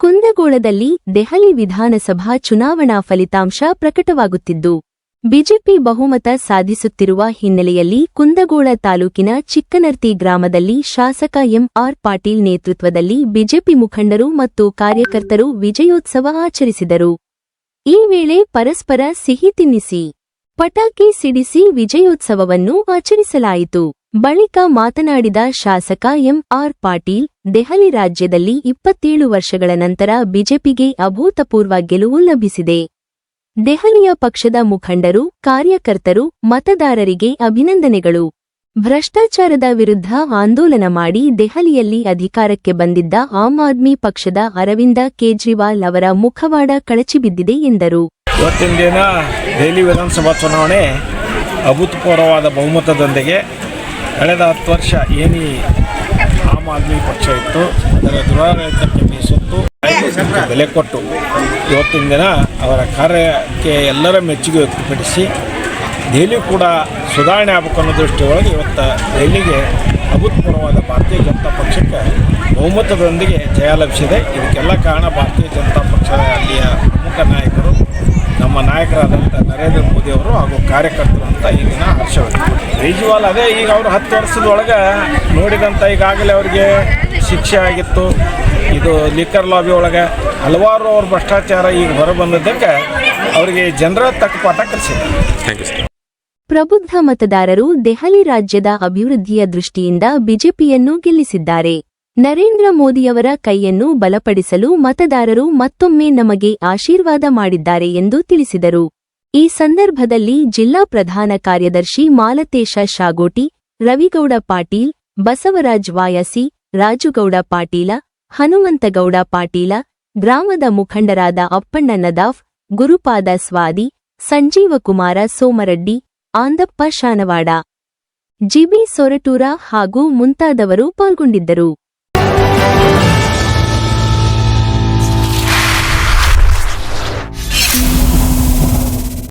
ಕುಂದಗೋಳದಲ್ಲಿ ದೆಹಲಿ ವಿಧಾನಸಭಾ ಚುನಾವಣಾ ಫಲಿತಾಂಶ ಪ್ರಕಟವಾಗುತ್ತಿದ್ದು, ಬಿಜೆಪಿ ಬಹುಮತ ಸಾಧಿಸುತ್ತಿರುವ ಹಿನ್ನೆಲೆಯಲ್ಲಿ ಕುಂದಗೋಳ ತಾಲೂಕಿನ ಚಿಕ್ಕನರ್ತಿ ಗ್ರಾಮದಲ್ಲಿ ಶಾಸಕ ಎಂಆರ್ ಪಾಟೀಲ್ ನೇತೃತ್ವದಲ್ಲಿ ಬಿಜೆಪಿ ಮುಖಂಡರು ಮತ್ತು ಕಾರ್ಯಕರ್ತರು ವಿಜಯೋತ್ಸವ ಆಚರಿಸಿದರು. ಈ ವೇಳೆ ಪರಸ್ಪರ ಸಿಹಿ ತಿನ್ನಿಸಿ, ಪಟಾಕಿ ಸಿಡಿಸಿ ವಿಜಯೋತ್ಸವವನ್ನು ಆಚರಿಸಲಾಯಿತು. ಬಳಿಕ ಮಾತನಾಡಿದ ಶಾಸಕ ಎಂಆರ್ ಪಾಟೀಲ್, ದೆಹಲಿ ರಾಜ್ಯದಲ್ಲಿ ಇಪ್ಪತ್ತೇಳು ವರ್ಷಗಳ ನಂತರ ಬಿಜೆಪಿಗೆ ಅಭೂತಪೂರ್ವ ಗೆಲುವು ಲಭಿಸಿದೆ. ದೆಹಲಿಯ ಪಕ್ಷದ ಮುಖಂಡರು, ಕಾರ್ಯಕರ್ತರು, ಮತದಾರರಿಗೆ ಅಭಿನಂದನೆಗಳು. ಭ್ರಷ್ಟಾಚಾರದ ವಿರುದ್ಧ ಆಂದೋಲನ ಮಾಡಿ ದೆಹಲಿಯಲ್ಲಿ ಅಧಿಕಾರಕ್ಕೆ ಬಂದಿದ್ದ ಆಮ್ ಆದ್ಮಿ ಪಕ್ಷದ ಅರವಿಂದ ಕೇಜ್ರಿವಾಲ್ ಅವರ ಮುಖವಾಡ ಕಳಚಿಬಿದ್ದಿದೆ ಎಂದರು. ಇವತ್ತಿನ ದಿನ ದೆಹಲಿ ವಿಧಾನಸಭಾ ಚುನಾವಣೆ ಅಭೂತಪೂರ್ವವಾದ ಬಹುಮತದೊಂದಿಗೆ ಕಳೆದ ಹತ್ತು ವರ್ಷ ಏನಿ ಆಮ್ ಆದ್ಮಿ ಪಕ್ಷ ಇತ್ತು, ಅದರ ದುರಾಡಳಿತಕ್ಕೆ ಮೀಸತ್ತು ಬೆಲೆ ಕೊಟ್ಟು ಇವತ್ತಿನ ದಿನ ಅವರ ಕಾರ್ಯಕ್ಕೆ ಎಲ್ಲರ ಮೆಚ್ಚುಗೆ ವ್ಯಕ್ತಪಡಿಸಿ, ದೆಹಲಿ ಕೂಡ ಸುಧಾರಣೆ ಆಗಬೇಕು ಅನ್ನೋ ದೃಷ್ಟಿಯೊಳಗೆ ಇವತ್ತು ದೆಹಲಿಗೆ ಅಭೂತಪೂರ್ವವಾದ ಭಾರತೀಯ ಜನತಾ ಪಕ್ಷಕ್ಕೆ ಬಹುಮತದೊಂದಿಗೆ ಜಯ ಲಭಿಸಿದೆ. ಇದಕ್ಕೆಲ್ಲ ಕಾರಣ ಭಾರತೀಯ ಜನತಾ ಪಕ್ಷದ ಅಲ್ಲಿಯ ಪ್ರಮುಖ ನಾಯಕರು, ನಮ್ಮ ನಾಯಕರಾದಂಥ ನರೇಂದ್ರ ಮೋದಿ ಅವರು ಹಾಗೂ ಕಾರ್ಯಕರ್ತರು ಅಂತ ಈ ದಿನ ಹರ್ಷ. ಕೇಜ್ರಿವಾಲ್ ಅದೇ ಈಗ ಅವರು ಹತ್ತು ವರ್ಷದೊಳಗೆ ನೋಡಿದಂಥ ಈಗಾಗಲೇ ಅವರಿಗೆ ಶಿಕ್ಷೆ ಆಗಿತ್ತು. ಇದು ಲಿಕ್ಕರ್ ಲಾಬಿ ಒಳಗೆ ಹಲವಾರು ಅವ್ರ ಭ್ರಷ್ಟಾಚಾರ ಈಗ ಹೊರಬಂದದ್ದಕ್ಕೆ ಅವರಿಗೆ ಜನರ ತಕ್ಕ ಪಾಠ ಕಲಿಸಿದೆ ಪ್ರಬುದ್ಧ ಮತದಾರರು ದೆಹಲಿ ರಾಜ್ಯದ ಅಭಿವೃದ್ಧಿಯ ದೃಷ್ಟಿಯಿಂದ ಬಿಜೆಪಿಯನ್ನು ಗೆಲ್ಲಿಸಿದ್ದಾರೆ. ನರೇಂದ್ರ ಮೋದಿಯವರ ಕೈಯನ್ನು ಬಲಪಡಿಸಲು ಮತದಾರರು ಮತ್ತೊಮ್ಮೆ ನಮಗೆ ಆಶೀರ್ವಾದ ಮಾಡಿದ್ದಾರೆ ಎಂದು ತಿಳಿಸಿದರು. ಈ ಸಂದರ್ಭದಲ್ಲಿ ಜಿಲ್ಲಾ ಪ್ರಧಾನ ಕಾರ್ಯದರ್ಶಿ ಮಾಲತೇಶ ಶಾಗೋಟಿ, ರವಿಗೌಡ ಪಾಟೀಲ್, ಬಸವರಾಜ್ ವಾಯಸಿ, ರಾಜುಗೌಡ ಪಾಟೀಲ, ಹನುಮಂತಗೌಡ ಪಾಟೀಲ, ಗ್ರಾಮದ ಮುಖಂಡರಾದ ಅಪ್ಪಣ್ಣ ನದಾಫ್, ಗುರುಪಾದ ಸ್ವಾದಿ, ಸಂಜೀವಕುಮಾರ ಸೋಮರಡ್ಡಿ, ಆಂದಪ್ಪ ಶಾನವಾಡ, ಜಿಬಿ ಸೊರಟೂರ ಹಾಗೂ ಮುಂತಾದವರು ಪಾಲ್ಗೊಂಡಿದ್ದರು.